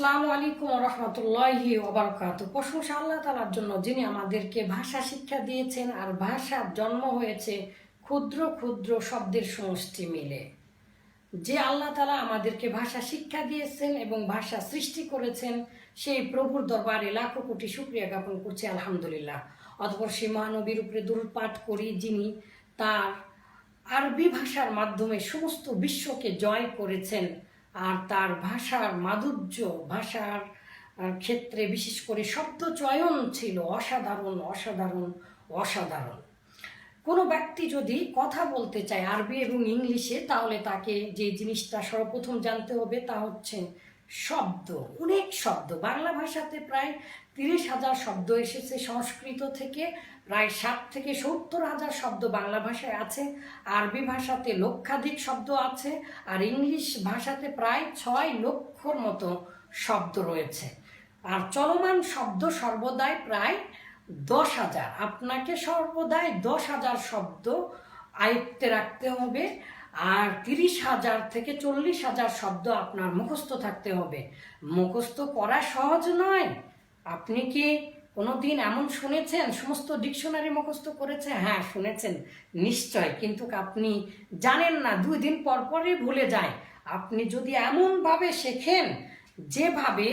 আসসালামু আলাইকুম রহমতুল্লাহি ওবরকাত প্রশংসা আল্লাহ তালার জন্য যিনি আমাদেরকে ভাষা শিক্ষা দিয়েছেন আর ভাষার জন্ম হয়েছে ক্ষুদ্র ক্ষুদ্র শব্দের সমষ্টি মিলে। যে আল্লাহ তালা আমাদেরকে ভাষা শিক্ষা দিয়েছেন এবং ভাষা সৃষ্টি করেছেন, সেই প্রভুর দরবারে লাখো কোটি শুক্রিয়া জ্ঞাপন করছি, আলহামদুলিল্লাহ। অতপর সে মহানবীর উপরে দূর করি, যিনি তার আরবি ভাষার মাধ্যমে সমস্ত বিশ্বকে জয় করেছেন। আর তার ভাষার মাধুর্য, ভাষার ক্ষেত্রে বিশেষ করে শব্দ চয়ন ছিল অসাধারণ অসাধারণ অসাধারণ। কোনো ব্যক্তি যদি কথা বলতে চায় আরবি এবং ইংলিশে, তাহলে তাকে যে জিনিসটা সর্বপ্রথম জানতে হবে তা হচ্ছে শব্দ, অনেক শব্দ। বাংলা ভাষাতে প্রায় তিরিশ হাজার শব্দ এসেছে সংস্কৃত থেকে, প্রায় ষাট থেকে সত্তর হাজার শব্দ বাংলা ভাষায় আছে, আরবি ভাষাতে লক্ষাধিক শব্দ আছে, আর ইংলিশ ভাষাতে প্রায় ছয় লক্ষর মতো শব্দ রয়েছে। আর চলমান শব্দ সর্বদাই প্রায় দশ হাজার। আপনাকে সর্বদাই দশ হাজার শব্দ আয়ত্তে রাখতে হবে আর তিরিশ হাজার থেকে চল্লিশ হাজার শব্দ আপনার মুখস্থ থাকতে হবে। মুখস্থ করা সহজ নয়। আপনি কি কোনোদিন এমন শুনেছেন? সমস্ত ডিকশনারি মুখস্থ করেছে? হ্যাঁ শুনেছেন। নিশ্চয়। কিন্তু আপনি জানেন না, দুই দিন পর পরই ভুলে যায়। আপনি যদি এমনভাবে শেখেন যেভাবে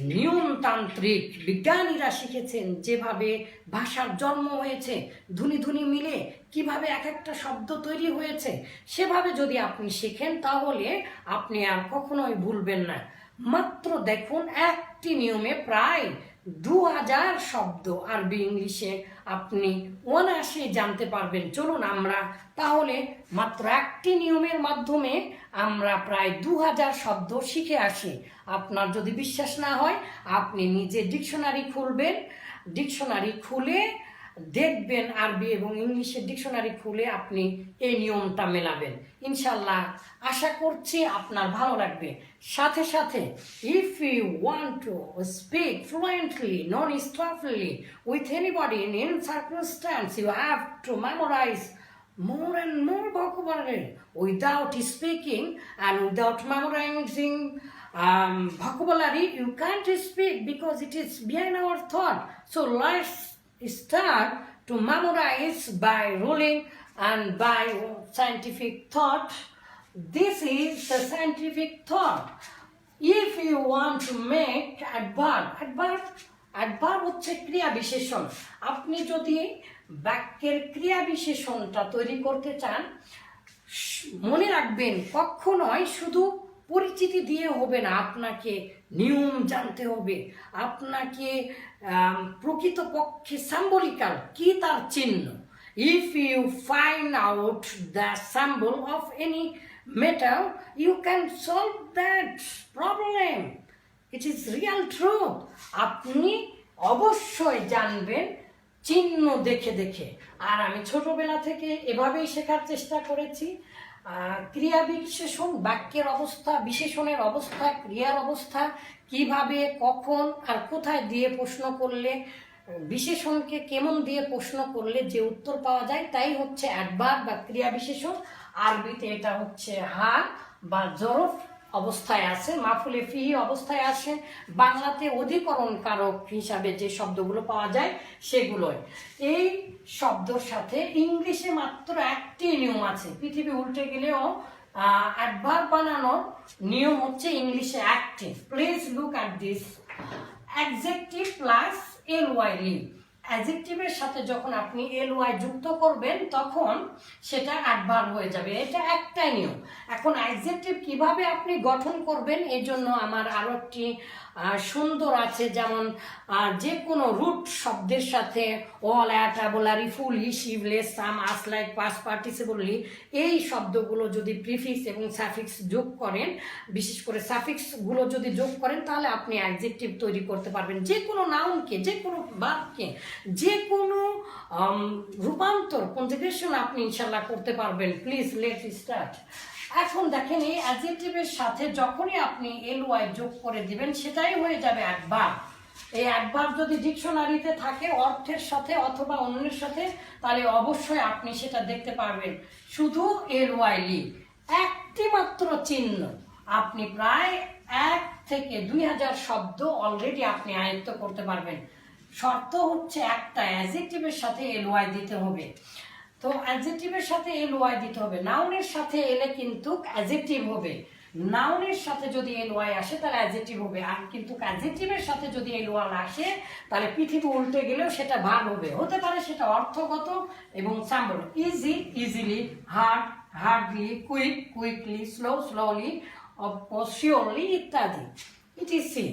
নিয়মতান্ত্রিক বিজ্ঞানীরা শিখেছেন, যেভাবে ভাষার জন্ম হয়েছে, ধুনি ধুনি মিলে কীভাবে এক একটা শব্দ তৈরি হয়েছে, সেভাবে যদি আপনি শেখেন তাহলে আপনি আর কখনোই ভুলবেন না। মাত্র দেখুন একটি নিয়মে প্রায় দু হাজার শব্দ আরবি ইংলিশে আপনি অনায়াসে জানতে পারবেন। চলুন আমরা তাহলে মাত্র একটি নিয়মের মাধ্যমে আমরা প্রায় দু হাজার শব্দ শিখে আসি। আপনার যদি বিশ্বাস না হয়, আপনি নিজে ডিকশনারি খুলবেন। ডিকশনারি খুলে দেখবেন আরবি এবং ইংলিশের ডিকশনারি খুলে আপনি এই নিয়মটা মেলাবেন। ইনশাল্লাহ আশা করছি আপনার ভালো লাগবে। সাথে সাথে if you want to speak fluently non stoply with anybody in in circumstance you have to memorize more and more ভগবানের without speaking and without memorizing vocabulary you can't speak because it is behind our thought so lights start to memorize by ruling and by scientific thought this is the scientific thought if you want to make adverb adverb adverb হচ্ছে ক্রিয়া বিশেষণ আপনি যদি বাক্যের ক্রিয়া বিশেষণটা তৈরি করতে চান মনে রাখবেন কখনোই শুধু পরিচিতি দিয়ে হবে না আপনাকে নিয়ম জানতে হবে আপনাকে প্রকৃতপক্ষে সাম্বলিকাল কি তার চিহ্ন? If you find out the symbol of any metal you can solve that problem it is real truth আপনি অবশ্যই জানবেন চিহ্ন দেখে দেখে। আর আমি ছোটবেলা থেকে এভাবেই শেখার চেষ্টা করেছি। ক্রিয়া বিশেষণ, বাক্যের অবস্থা, বিশেষণের অবস্থা, ক্রিয়ার অবস্থা, কীভাবে, কখন আর কোথায় দিয়ে প্রশ্ন করলে, বিশেষণকে কেমন দিয়ে প্রশ্ন করলে যে উত্তর পাওয়া যায়, তাই হচ্ছে অ্যাডভার বা ক্রিয়া বিশেষণ। আরবিতে এটা হচ্ছে হার বা জরফ। অবস্থায় আছে, মাফুলে ফিহি অবস্থায় আসে বাংলাতে অধিকরণ কারক হিসাবে যে শব্দগুলো পাওয়া যায়, সেগুলোই। এই শব্দর সাথে ইংলিশে মাত্র একটি নিয়ম আছে। পৃথিবী উল্টে গেলেও অ্যাডভার বানানোর নিয়ম হচ্ছে ইংলিশে active please look at this adjective plus L Y live অ্যাডজেক্টিভের সাথে যখন আপনি এল ওয়াই যুক্ত করবেন, তখন সেটা একবার হয়ে যাবে। এটা একটাই নিয়ম। এখন অ্যাডজেক্টিভ কীভাবে আপনি গঠন করবেন, এজন্য জন্য আমার আরও একটি সুন্দর আছে, যেমন যে কোনো রুট শব্দের সাথে অল অ্যাটাবলারি ফুলি শিভলেস সাম আসলাইক পাস পার্টিসিপলি এই শব্দগুলো যদি প্রিফিক্স এবং সাফিক্স যোগ করেন, বিশেষ করে সাফিক্সগুলো যদি যোগ করেন, তাহলে আপনি অ্যাডজেক্টিভ তৈরি করতে পারবেন। যে কোনো নাউনকে যে কোনো বাক্যে যে কোনো রূপান্তর কনজুগেশন আপনি ইনশাল্লাহ করতে পারবেন। প্লিজ লেট স্টার্ট এখন দেখেন এই অ্যাডজেক্টিভের সাথে যখনই আপনি এল ওয়াই যোগ করে দিবেন, সেটাই হয়ে যাবে একবার এই একবার যদি ডিকশনারিতে থাকে, অর্থের সাথে অথবা অন্যের সাথে, তাহলে অবশ্যই আপনি সেটা দেখতে পারবেন। শুধু এল ওয়াই লি। একটি মাত্র চিহ্ন। আপনি প্রায় এক থেকে দুই হাজার শব্দ অলরেডি আপনি আয়ত্ত করতে পারবেন। শর্ত হচ্ছে একটা অ্যাজেক্টিভের সাথে এল ওয়াই দিতে হবে। তো অ্যাজেক্টিভের সাথে এল ওয়াই দিতে হবে। নাউনের সাথে এলে কিন্তু অ্যাজেক্টিভ হবে। নাউনের সাথে যদি এল ওয়াই আসে, তাহলে অ্যাজেক্টিভ হবে। আর কিন্তু অ্যাজেক্টিভের সাথে যদি এল ওয়াই আসে, তাহলে পৃথিবী উল্টে গেলেও সেটা ভাগ হবে। হতে পারে সেটা অর্থগত এবং symbol easy easily hard hardly quick quickly slow slowly surely ইত্যাদি। ইট ইজ সি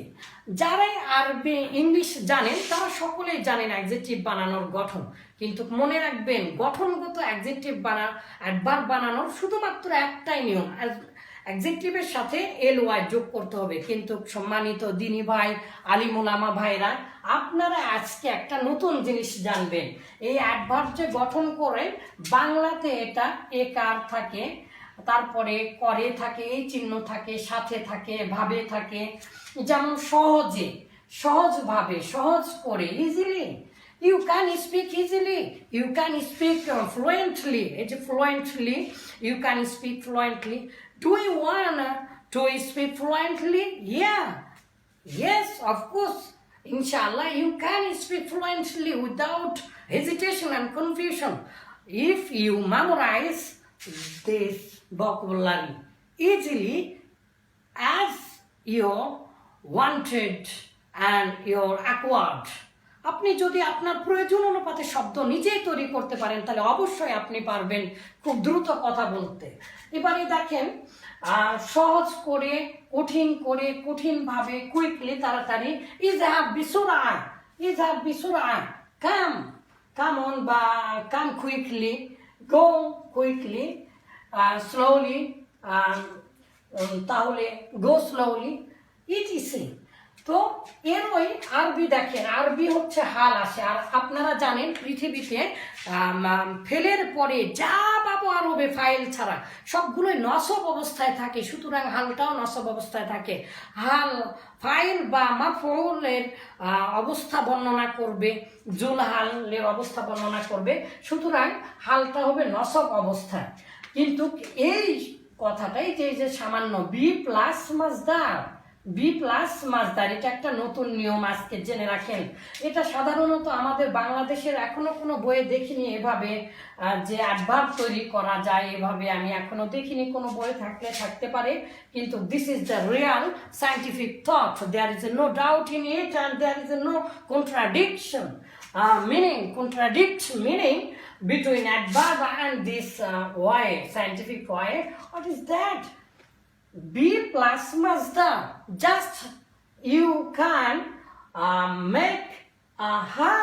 যারাই আরবি ইংলিশ জানেন, তারা সকলেই জানেন অ্যাডজেক্টিভ বানানোর গঠন। কিন্তু মনে রাখবেন, গঠনগত অ্যাডজেক্টিভ বানা অ্যাডভার্ব বানানোর শুধুমাত্র একটাই নিয়ম অ্যাডজেক্টিভের সাথে এল ওয়াই যোগ করতে হবে। কিন্তু সম্মানিত দিনী ভাই আলিমুলামা ভাইরা, আপনারা আজকে একটা নতুন জিনিস জানবেন। এই অ্যাডভার্ব যে গঠন করে, বাংলাতে এটা একার থাকে, তারপরে করে থাকে এই চিহ্ন থাকে, সাথে থাকে, ভাবে থাকে। যেমন সহজে, সহজভাবে, সহজ করে easily You can speak easily. You can speak uh, fluently. Eh, fluently. You can speak fluently. Do you want to speak fluently? Yeah. Yes, of course. Inshallah, you can speak fluently without hesitation and confusion. If you memorize this vocabulary easily as your wanted and your acquired. আপনি যদি আপনার প্রয়োজন অনুপাতে শব্দ নিজেই তৈরি করতে পারেন, তাহলে অবশ্যই আপনি পারবেন খুব দ্রুত কথা বলতে। এবারে দেখেন সহজ করে, কঠিন করে, কঠিনভাবে কুইকলি তাড়াতাড়ি is have I is have বিসুরা come come on বা come quickly go quickly slowly তাহলে গো স্লোলি ইটিসি তো এর ওই আরবি দেখেন আরবি হচ্ছে হাল আসে। আর আপনারা জানেন পৃথিবীতে ফেলের পরে যা পাবো আরবে ফাইল ছাড়া সবগুলোই নসব অবস্থায় থাকে সুতরাং হালটাও নসব অবস্থায় থাকে। হাল ফাইল বা মাফউলের আহ, অবস্থা বর্ণনা করবে জুল হালের অবস্থা বর্ণনা করবে সুতরাং হালটা হবে নসব অবস্থায়। কিন্তু এই কথাটাই যে যে সামান্য বি প্লাস মাজদার বি প্লাস মাজদার এটা একটা নতুন নিয়ম আজকে জেনে রাখেন। এটা সাধারণত আমাদের বাংলাদেশের এখনও কোনো বইয়ে দেখিনি এভাবে যে অ্যাডভার্ব তৈরি করা যায় এভাবে। আমি এখনও দেখিনি কোনো বই থাকলে থাকতে পারে কিন্তু this is the real scientific thought there is a no doubt in it and there is a no contradiction meaning contradict meaning between adverb this uh, way scientific way what is that? B plus Mazda. Just you can uh, make a ha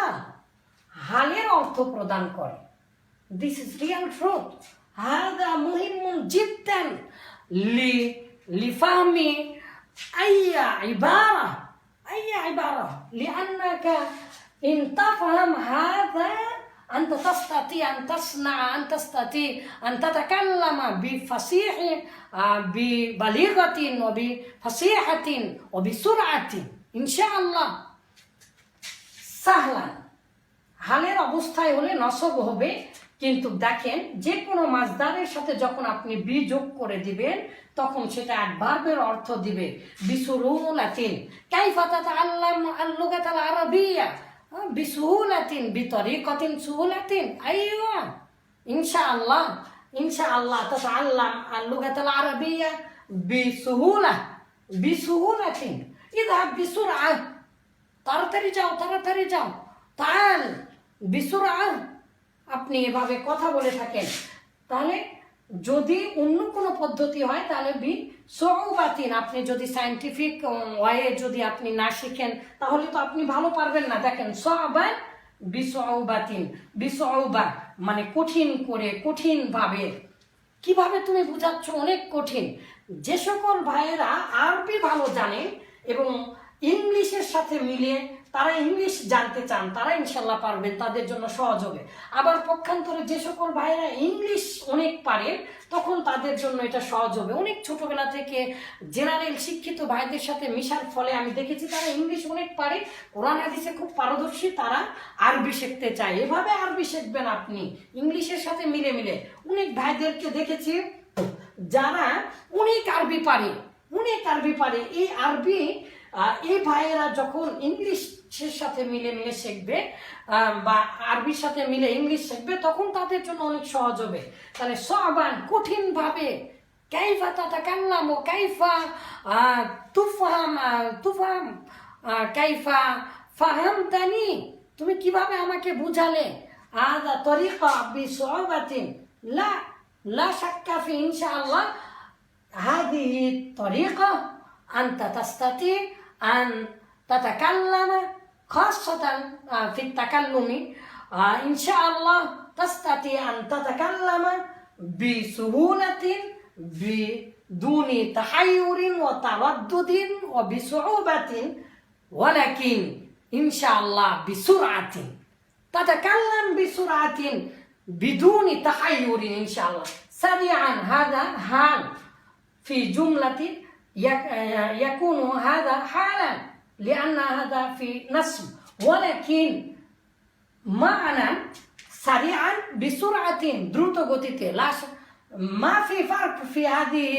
হালের অর্থ প্রদান করে this is real truth হাদা মুহিমুন জিদ্দান লি লিফাহমি আইয়া ইবারা আইয়া ইবারা লিআন্নাকা in তাফহাম হাদা أنت تستطيع أن تصنع أن تستطيع أن تتكلم بفصيح آه، ببليغة وبفصيحة وبسرعة إن شاء الله সাহলান হালের অবস্থায় হলে নসব হবে কিন্তু দেখেন যে কোনো মাছদারের সাথে যখন আপনি বি যোগ করে দিবেন তখন সেটা অ্যাডভার্বের অর্থ দিবে বিসুরুলাতিন কাইফা তাতাআল্লাম আল-লুগাতাল আরাবিয়া বিসুহুলাতিন বিতরিকাতিন সুহুলাতিন আইওয়া ইনশাআল্লাহ ইনশাআল্লাহ। তাতাআল্লাম আল-লুগাতাল আরাবিয়া বিসুহুলা বিসুহুলাতিন ইযহাব বিসুরআ, তাড়াতাড়ি যাও তাড়াতাড়ি যাও। তাল বিসুরা আপনি এভাবে কথা বলে থাকেন। তাহলে যদি অন্য কোনো পদ্ধতি হয়, তাহলে বি সৌবাতিন আপনি যদি সায়েন্টিফিক ওয়ে যদি আপনি না শিখেন, তাহলে তো আপনি ভালো পারবেন না। দেখেন সবাই বিসৌবাতিন বিসৌবা মানে কঠিন করে কঠিন ভাবে কীভাবে তুমি বুঝাচ্ছ? অনেক কঠিন। যে সকল ভাইয়েরা আরবি ভালো জানে এবং ইংলিশের সাথে মিলিয়ে তারা ইংলিশ জানতে চান, তারা ইনশাল্লাহ পারবেন তাদের জন্য সহজ হবে। আবার পক্ষান্তরে যে সকল ভাইয়েরা ইংলিশ অনেক পারে, তখন তাদের জন্য এটা সহজ হবে। অনেক ছোটবেলা থেকে জেনারেল শিক্ষিত ভাইদের সাথে মিশার ফলে আমি দেখেছি তারা ইংলিশ অনেক পারে, কোরআন হাদিসে খুব পারদর্শী, তারা আরবি শিখতে চায়। এভাবে আরবি শিখবেন আপনি, ইংলিশের সাথে মিলে মিলে। অনেক ভাইদেরকে দেখেছি, যারা অনেক আরবি পারে, অনেক আরবি পারে। এই আরবি এই ভাইয়েরা যখন ইংলিশের সাথে মিলে মিলে শিখবে আহ, বা আরবির সাথে মিলে ইংলিশ শিখবে তখন তাদের জন্য অনেক সহজ হবে তাহলে সবান কঠিন ভাবে কাইফা তাতাকাল্লাম ও কাইফা আহ, তুফাম আহ, তুফাম আহ, কাইফা ফাহামতানি তুমি কিভাবে আমাকে বুঝালে আদা তরিকা বিসআবাতিন লা লা শাক্কা ফি ইনশাআল্লাহ هذه الطريقة أنت تستطيع أن تتكلم خاصة آه، في التكلم. آه، إن شاء الله تستطيع أن تتكلم بسهولة بدون تحير وتردد وبصعوبة ولكن إن شاء الله بسرعة. تتكلم بسرعة بدون تحير إن شاء الله. سريعا هذا حال في جملة يكون هذا حالا لأن هذا في نصب ولكن معنى سريعا بسرعة দ্রুত গতিতে لا ش- ما في فرق في هذه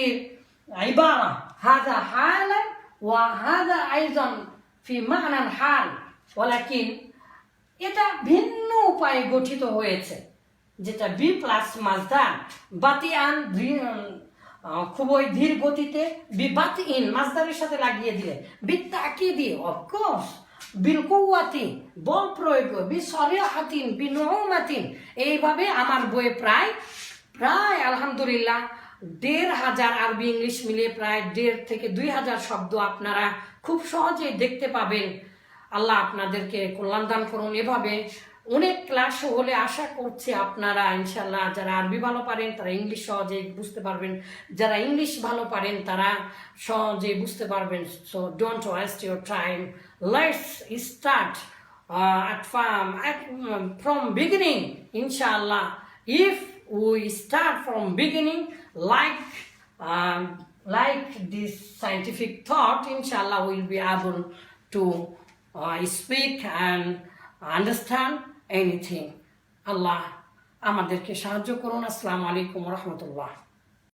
عبارة هذا حالا وهذا أيضا في معنى حال ولكن এটা ভিন্ন উপায়ে গঠিত হয়েছে যেটা বি প্লাস মাজদার বাতিয়ান ধী- আহ, খুবই ধীর গতিতে বি বাতি ইন মাজদারের সাথে লাগিয়ে দিলে বিত্তা আঁকিয়ে দিয়ে অফকোর্স বিল কৌয়াতিন বল প্রয়োগ, বি সরিয়াতিন বি নৌমাতিন এইভাবে আমার বইয়ে প্রায় প্রায়, আলহামদুলিল্লাহ, দেড় হাজার আরবি ইংলিশ মিলিয়ে প্রায় দেড় থেকে দুই হাজার শব্দ আপনারা খুব সহজেই দেখতে পাবেন। আল্লাহ আপনাদেরকে কল্যাণ দান করুন। এভাবে অনেক ক্লাস হলে আশা করছি আপনারা ইনশাল্লাহ যারা আরবি ভালো পারেন, তারা ইংলিশ সহজে বুঝতে পারবেন। যারা ইংলিশ ভালো পারেন, তারা সহজে বুঝতে পারবেন। So don't waste your time let's start at firm from beginning ইনশাল্লাহ if we start from beginning like like this scientific thought ইনশাল্লাহ will be able to speak and understand anything. আল্লাহ আমাদেরকে সাহায্য করুন. আসসালামু আলাইকুম রহমতুল্লাহ।